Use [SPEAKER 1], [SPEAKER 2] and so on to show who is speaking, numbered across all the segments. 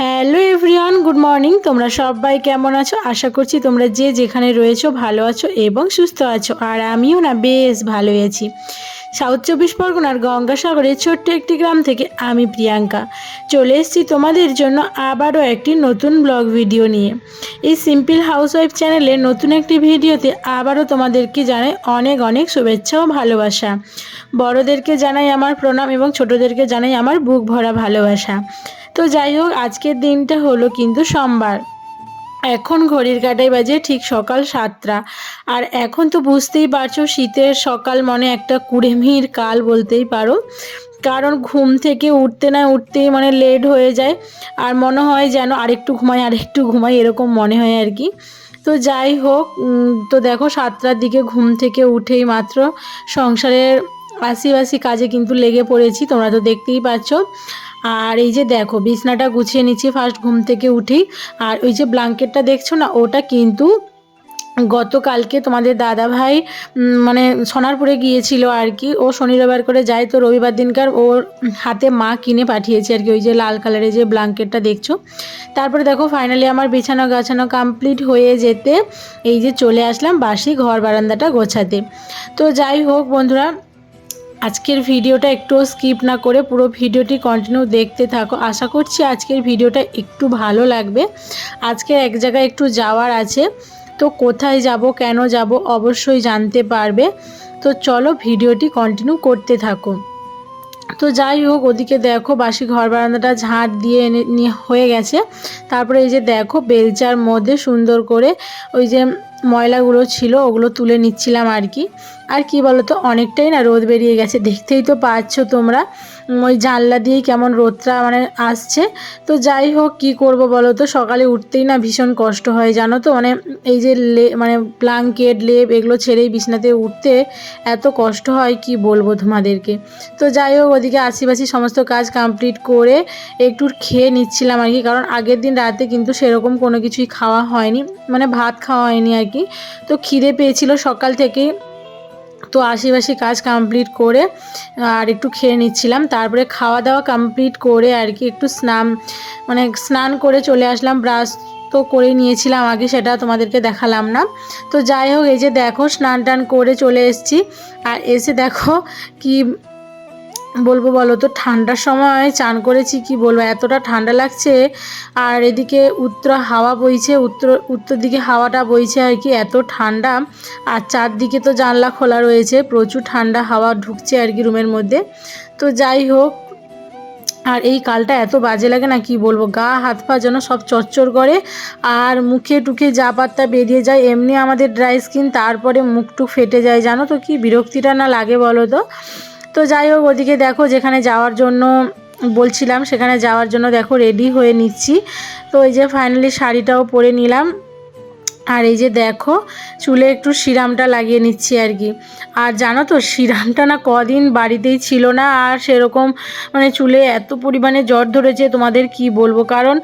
[SPEAKER 1] Hello everyone, good morning. তোমরা সবাই কেমন আছো? আশা করছি তোমরা যে যেখানে রয়েছো ভালো আছো এবং সুস্থ আছো। আর আমিও না বেশ ভালোই আছি। সাউথ চব্বিশ পরগনার গঙ্গাসাগরের ছোট্ট একটি গ্রাম থেকে আমি প্রিয়াঙ্কা। চলে এসেছি তোমাদের জন্য আবারও একটি নতুন ব্লগ ভিডিও নিয়ে। এই সিম্পল হাউসওয়াইফ চ্যানেলে নতুন একটি ভিডিওতে আবারও তোমাদেরকে জানাই অনেক অনেক শুভেচ্ছা ও ভালোবাসা। বড়োদেরকে জানাই আমার প্রণাম এবং ছোটোদেরকে জানাই আমার বুক ভরা ভালোবাসা। তো যাই হোক, আজকের দিনটা হলো কিন্তু সোমবার। এখন ঘড়ির কাটাই বাজে ঠিক সকাল সাতটা। আর এখন তো বুঝতেই পারছ, শীতের সকাল মনে একটা কুড়েমির কাল বলতেই পারো। কারণ ঘুম থেকে উঠতে না উঠতেই মানে লেট হয়ে যায়। আর মনে হয় যেন আরেকটু ঘুমাই আরেকটু ঘুমাই, এরকম মনে হয় আর কি। তো যাই হোক তো দেখো সাতটার দিকে ঘুম থেকে উঠেই মাত্র সংসারের আশিবাসি কাজে কিন্তু লেগে পড়েছি, তোমরা তো দেখতেই পাচ্ছ। আর এই যে দেখো, বিছনাটা গুছিয়ে নিচ্ছি ফার্স্ট ঘুম থেকে উঠি। আর ওই যে ব্ল্যাঙ্কেটটা দেখছ না, ওটা কিন্তু গতকালকে তোমাদের দাদা ভাই মানে সোনারপুরে গিয়েছিল আর কি। ও শনি রবিবার করে যায় তো রবিবার দিনকার ওর হাতে মা কিনে পাঠিয়েছে আর কি, ওই যে লাল কালারের যে ব্ল্যাঙ্কেটটা দেখছ। তারপরে দেখো ফাইনালি আমার বিছানো গাছানো কমপ্লিট হয়ে যেতে এই যে চলে আসলাম বাসি ঘর বারান্দাটা গোছাতে। তো যাই হোক বন্ধুরা আজকের ভিডিওটা একটু স্কিপ না করে পুরো ভিডিওটি কন্টিনিউ দেখতে থাকো। আশা করছি আজকের ভিডিওটা একটু ভালো লাগবে। আজকে এক জায়গায় একটু যাওয়ার আছে। তো কোথায় যাব, কেন যাব অবশ্যই জানতে পারবে। তো চলো ভিডিওটি কন্টিনিউ করতে থাকো। তো যাই হোক, ওদিকে দেখো বাসি ঘর বারান্দাটা ঝাঁট দিয়ে এনে হয়ে গেছে। তারপরে এই যে দেখো বেলচার মধ্যে সুন্দর করে ওই যে ময়লাগুলো ছিল, ওগুলো তুলে নিচ্ছিলাম আর কি। আর কি বলো তো অনেকটাই না রোদ বেরিয়ে গেছে। দেখতেই তো পাচ্ছ তোমরা। ওই জানলা দিয়েই কেমন রোদটা মানে আসছে। তো যাই হোক, কি করব বলো তো? সকালে উঠতেই না ভীষণ কষ্ট হয়, জানো তো? মানে এই যে লে মানে ব্লাঙ্কেট লেপ এগুলো ছেড়েই বিছনাতে উঠতে এত কষ্ট হয়, কি বলব তোমাদেরকে? তো যাই হোক, ওদিকে আশিপাশি সমস্ত কাজ কমপ্লিট করে একটু খেয়ে নিচ্ছিলাম আর কি, কারণ আগের দিন রাতে কিন্তু সেরকম কোনো কিছুই খাওয়া হয়নি মানে ভাত খাওয়া হয়নি আর কি। তো খিদে পেয়েছিল সকাল থেকেই তো আশিপাশি কাজ কমপ্লিট করে, আর একটু খেয়ে নিচ্ছিলাম। তারপরে খাওয়া দাওয়া কমপ্লিট করে আর কি একটু স্নান মানে স্নান করে চলে আসলাম। ব্রাশ তো করে নিয়েছিলাম আগে, সেটা তোমাদেরকে দেখালাম না। তো যাই হোক, এই যে দেখো স্নান টান করে চলে এসছি। আর এসে দেখো কি বলব বলো তো, ঠান্ডার সময় চান করেছি, কি বলব, এতটা ঠান্ডা লাগছে। আর এদিকে উত্তর হাওয়া বইছে, উত্তর উত্তর দিকে হাওয়াটা বইছে আর কি, এত ঠান্ডা। আর চারদিকে তো জানলা খোলা রয়েছে, প্রচুর ঠান্ডা হাওয়া ঢুকছে আর কি রুমের মধ্যে। তো যাই হোক, আর এই কালটা এত বাজে লাগে না, কি বলব, গা হাত পা যেন সব চচ্চর করে। আর মুখে টুকে যা পাত্তা বেরিয়ে যায়, এমনি আমাদের ড্রাই স্কিন, তারপরে মুখ টুক ফেটে যায়, জানো তো কি বিরক্তিটা না লাগে বলো তো? তো যাই হোক, ওদিকে দেখো যেখানে যাওয়ার জন্য বলছিলাম, সেখানে যাওয়ার জন্য দেখো রেডি হয়ে নিচ্ছি। তো এই যে ফাইনালি শাড়িটাও পরে নিলাম। আর এই যে দেখো, চুলে একটু সিরামটা লাগিয়ে নিচ্ছি আর কি। আর জানো তো, সিরামটা না কদিন বাড়িতেই ছিল না, আর সেরকম মানে চুলে এত পরিমাণে জ্বর ধরেছে, তোমাদের কি বলব? কারণ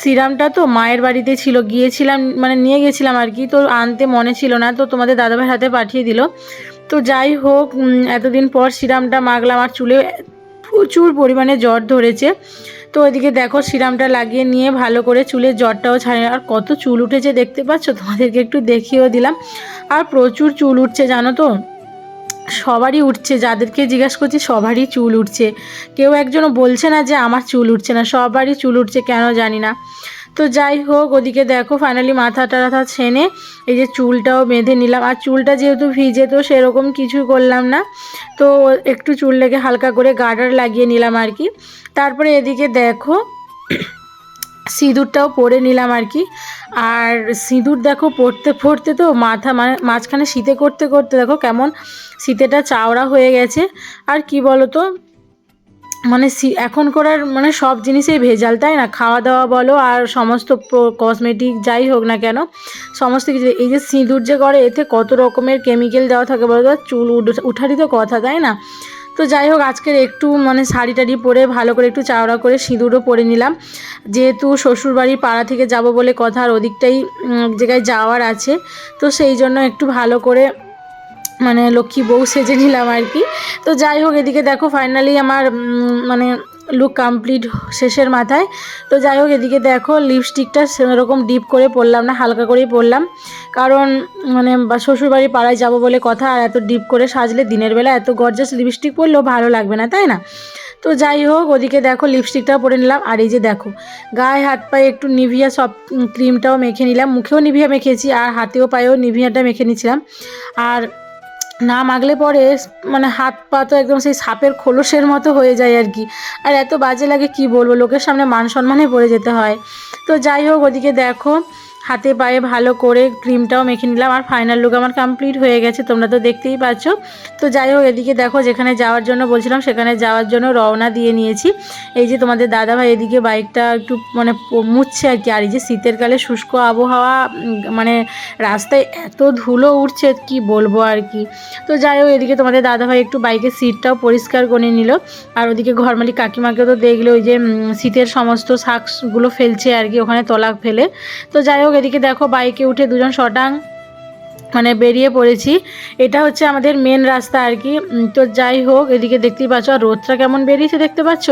[SPEAKER 1] সিরামটা তো মায়ের বাড়িতে ছিল, গিয়েছিলাম মানে নিয়ে গেছিলাম আর কি, তো আনতে মনে ছিল না, তো তোমাদের দাদাভাইয়ের হাতে পাঠিয়ে দিল। তো যাই হোক এতদিন পর সিরামটা মাগলাম আর চুলে প্রচুর পরিমাণে জ্বর ধরেছে। তো ওইদিকে দেখো, সিরামটা লাগিয়ে নিয়ে ভালো করে চুলের জ্বরটাও ছাড়ে। আর কত চুল উঠেছে দেখতে পাচ্ছ? তোমাদেরকে একটু দেখিয়েও দিলাম। আর প্রচুর চুল উঠছে, জানো তো? সবারই উঠছে, যাদেরকে জিজ্ঞেস করছি, সবারই চুল উঠছে। কেউ একজনও বলছে না যে আমার চুল উঠছে না, সবারই চুল উঠছে, কেন জানি না। তো যাই হোক, ওদিকে দেখো ফাইনালি মাথা টাথা ছেনে এই যে চুলটাও বেঁধে নিলাম। আর চুলটা যেহেতু ভিজে, তো সেরকম কিছু করলাম না। তো একটু চুল লেগে হালকা করে গার্ডার লাগিয়ে নিলাম আর কি। তারপরে এদিকে দেখো সিঁদুরটাও পরে নিলাম আর কি। আর সিঁদুর দেখো পড়তে পড়তে তো মাথা মানে মাঝখানে শীতে করতে করতে দেখো কেমন শীতেটা চাওড়া হয়ে গেছে। আর কি বলো তো মানে এখন করার মানে সব জিনিসেই ভেজাল, তাই না? খাওয়া দাওয়া বলো আর সমস্ত কসমেটিক যাই হোক না কেন, সমস্ত কিছু। এই যে সিঁদুর যে করে, এতে কত রকমের কেমিক্যাল দেওয়া থাকে বলো চুল উঠ- উঠারই তো কথা, তাই না? তো যাই হোক, আজকের একটু মানে শাড়ি টাড়ি পরে ভালো করে একটু চাওড়া করে সিঁদুরও পরে নিলাম। যেহেতু শ্বশুরবাড়ির পাড়া থেকে যাব বলে কথা, আর ওদিকটাই জায়গায় যাওয়ার আছে, তো সেই জন্য একটু ভালো করে মানে লক্ষ্মী বউ সেজে নিলাম আর কি। তো যাই হোক, এদিকে দেখো ফাইনালি আমার মানে লুক কমপ্লিট শেষের মাথায়। তো যাই হোক, এদিকে দেখো লিপস্টিকটা সেরকম ডিপ করে পরলাম না, হালকা করেই পরলাম। কারণ মানে শ্বশুরবাড়ি পাড়ায় যাব বলে কথা, আর এত ডিপ করে সাজলে দিনের বেলা এত গর্জাস লিপস্টিক পরলেও ভালো লাগবে না, তাই না? তো যাই হোক, ওদিকে দেখো লিপস্টিকটাও পরে নিলাম। আর এই যে দেখো, গায়ে হাত পায়ে একটু নিভিয়া সব ক্রিমটাও মেখে নিলাম। মুখেও নিভিয়া মেখেছি, আর হাতেও পায়েও নিভিয়াটা মেখে নিয়েছিলাম আর না মাগলে পরে মানে হাত পা তো একদম সেই সাপের খোলসের মতো হয়ে যায় আর কি। আর এত বাজে লাগে কি বলব? লোকের সামনে মান সম্মানে পড়ে যেতে হয়। তো যাই হোক, ওদিকে দেখো হাতে পায়ে ভালো করে ক্রিমটাও মেখে নিলাম। আর ফাইনাল লুক আমার কমপ্লিট হয়ে গেছে, তোমরা তো দেখতেই পাচ্ছ। তো যাই হোক, এদিকে দেখো যেখানে যাওয়ার জন্য বলছিলাম, সেখানে যাওয়ার জন্য রওনা দিয়ে নিয়েছি। এই যে তোমাদের দাদা ভাই এদিকে বাইকটা একটু মানে মুছছে আর কি। আর এই যে শীতের কালে শুষ্ক আবহাওয়া মানে রাস্তায় এত ধুলো উঠছে, কি বলব আর কি। তো যাই হোক, এদিকে তোমাদের দাদা ভাই একটু বাইকের সিটটাও পরিষ্কার করে নিল। আর ওদিকে ঘরমালি কাকিমাকে তো দেখলে, ওই যে শীতের সমস্ত শাকগুলো ফেলছে আর কি, ওখানে তলা ফেলে। তো যাই হোক এদিকে দেখো বাইকে উঠে দুজন শটাং। মানে বেরিয়ে পড়েছি। এটা হচ্ছে আমাদের মেন রাস্তা আর কি। তো যাই হোক, এদিকে দেখতেই পাচ্ছ, আর রোদটা কেমন বেরিয়েছে দেখতে পাচ্ছ?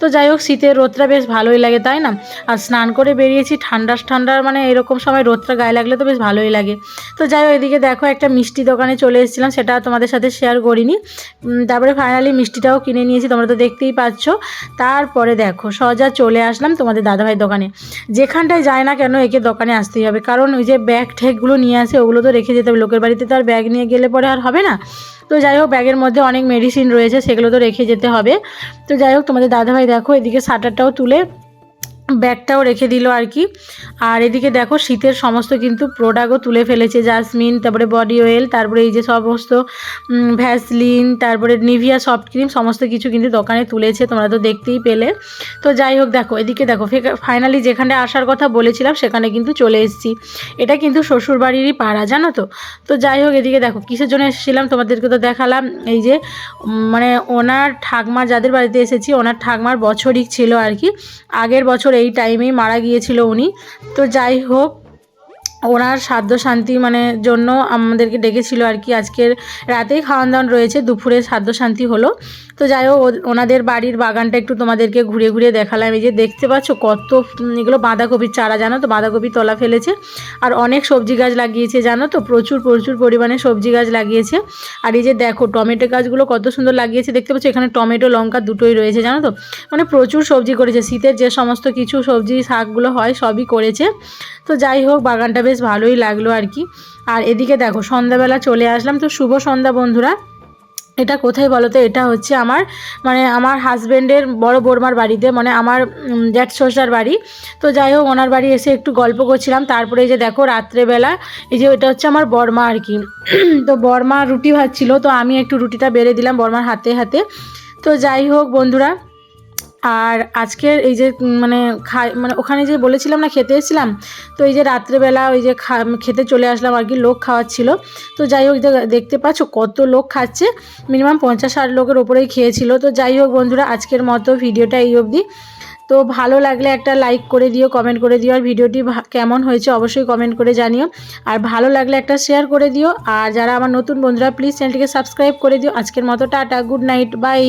[SPEAKER 1] তো যাই হোক, শীতের রোদটা বেশ ভালোই লাগে, তাই না? আর স্নান করে বেরিয়েছি, ঠান্ডা ঠান্ডার মানে এরকম সময় রোদটা গায়ে লাগলে তো বেশ ভালোই লাগে। তো যাই হোক, এদিকে দেখো একটা মিষ্টি দোকানে চলে এসেছিলাম, সেটা তোমাদের সাথে শেয়ার করিনি। তারপরে ফাইনালি মিষ্টিটাও কিনে নিয়েছি, তোমরা তো দেখতেই পাচ্ছ। তারপরে দেখো, সজা চলে আসলাম তোমাদের দাদাভাই দোকানে। যেখানটায় যায় না কেন, একে দোকানে আসতেই হবে। কারণ ওই যে ব্যাগ ঠেকগুলো নিয়ে আসে, ওগুলো তো রেখে যেতে হবে লোকের বাড়িতে তো আর ব্যাগ নিয়ে গেলে পরে আর হবে না। তো যাই হোক, ব্যাগের মধ্যে অনেক মেডিসিন রয়েছে, সেগুলো তো রেখে যেতে হবে। তো যাই হোক, তোমাদের দাদাভাই দেখো, এদিকে শাটারটাও তুলে ব্যাগটাও রেখে দিল আর কি। আর এদিকে দেখো শীতের সমস্ত কিন্তু প্রোডাক্টও তুলে ফেলেছে জাসমিন তারপরে বডি অয়েল তারপরে এই যে সমস্ত ভ্যাসলিন তারপরে নিভিয়া সফট ক্রিম সমস্ত কিছু কিন্তু দোকানে তুলেছে, তোমরা তো দেখতেই পেলে। তো যাই হোক, দেখো, এদিকে দেখো ফাইনালি যেখানে আসার কথা বলেছিলাম, সেখানে কিন্তু চলে এসেছি। এটা কিন্তু শ্বশুরবাড়িরই পাড়া, জানো তো? তো যাই হোক, এদিকে দেখো, কিসের জন্য এসেছিলাম তোমাদেরকে তো দেখালাম, এই যে মানে ওনার ঠাকমা যাদের বাড়িতে এসেছি, ওনার ঠাকমার বছরিক ছিল আর কি। আগের বছর এই টাইমেই মারা গিয়েছিল উনি। তো যাই হোক ওনার সাধ্য শান্তি মানে জন্য আমাদেরকে ডেকেছিল আর কি। আজকের রাতেই খাওয়ান দাওয়ান রয়েছে, দুপুরে সাধ্য শান্তি হলো। তো যাই হোক ওনাদের বাড়ির বাগানটা একটু তোমাদেরকে ঘুরে ঘুরে দেখালাম। এই যে দেখতে পাচ্ছ কত এগুলো বাঁধাকপির চারা, জানো তো? বাঁধাকপি তলা ফেলেছে। আর অনেক সবজি গাছ লাগিয়েছে, জানো তো? প্রচুর প্রচুর পরিমাণে সবজি গাছ লাগিয়েছে। আর এই যে দেখো, টমেটো গাছগুলো কত সুন্দর লাগিয়েছে। দেখতে পাচ্ছ এখানে টমেটো, লঙ্কা দুটোই রয়েছে, জানো তো? মানে প্রচুর সবজি করেছে। শীতের যে সমস্ত কিছু সবজি, শাকগুলো হয়, সবই করেছে। তো যাই হোক, বাগানটা বেশ ভালোই লাগল আর কি। আর এদিকে দেখো, সন্ধ্যাবেলা চলে আসলাম। তো শুভ সন্ধ্যা বন্ধুরা। এটা কোথায় বলো তো? এটা হচ্ছে আমার মানে আমার হাজব্যান্ডের বড় বৌমার বাড়িতে মানে আমার জ্যাঠ শ্বশুর বাড়ি। তো যাই হোক, ওনার বাড়ি এসে একটু গল্প করছিলাম। তারপরে এই যে দেখো, রাত্রেবেলা, এই যে এটা হচ্ছে আমার বর্মা আর কি। তো বর্মা রুটি ভাজছিল, তো আমি একটু রুটিটা বেড়ে দিলাম বর্মার হাতে হাতে। তো যাই হোক বন্ধুরা আর আজকের এই যে মানে খাই মানে ওখানে যে বলেছিলাম না খেতে এসেছিলাম, তো এই যে রাত্রেবেলা ওই যে খেতে চলে আসলাম আর কি, লোক খাওয়াচ্ছিল। তো যাই হোক দেখতে পাচ্ছ কত লোক খাচ্ছে, মিনিমাম পঞ্চাশ ষাট লোকের ওপরেই খেয়েছিল। তো যাই হোক বন্ধুরা, আজকের মতো ভিডিওটা এই অবধি। তো ভালো লাগলে একটা লাইক করে দিও, কমেন্ট করে দিও, আর ভিডিওটি কেমন হয়েছে অবশ্যই কমেন্ট করে জানিও। আর ভালো লাগলে একটা শেয়ার করে দিও, আর যারা আমার নতুন বন্ধুরা, প্লিজ চ্যানেলটিকে সাবস্ক্রাইব করে দিও। আজকের মতো টাটা, গুড নাইট, বাই।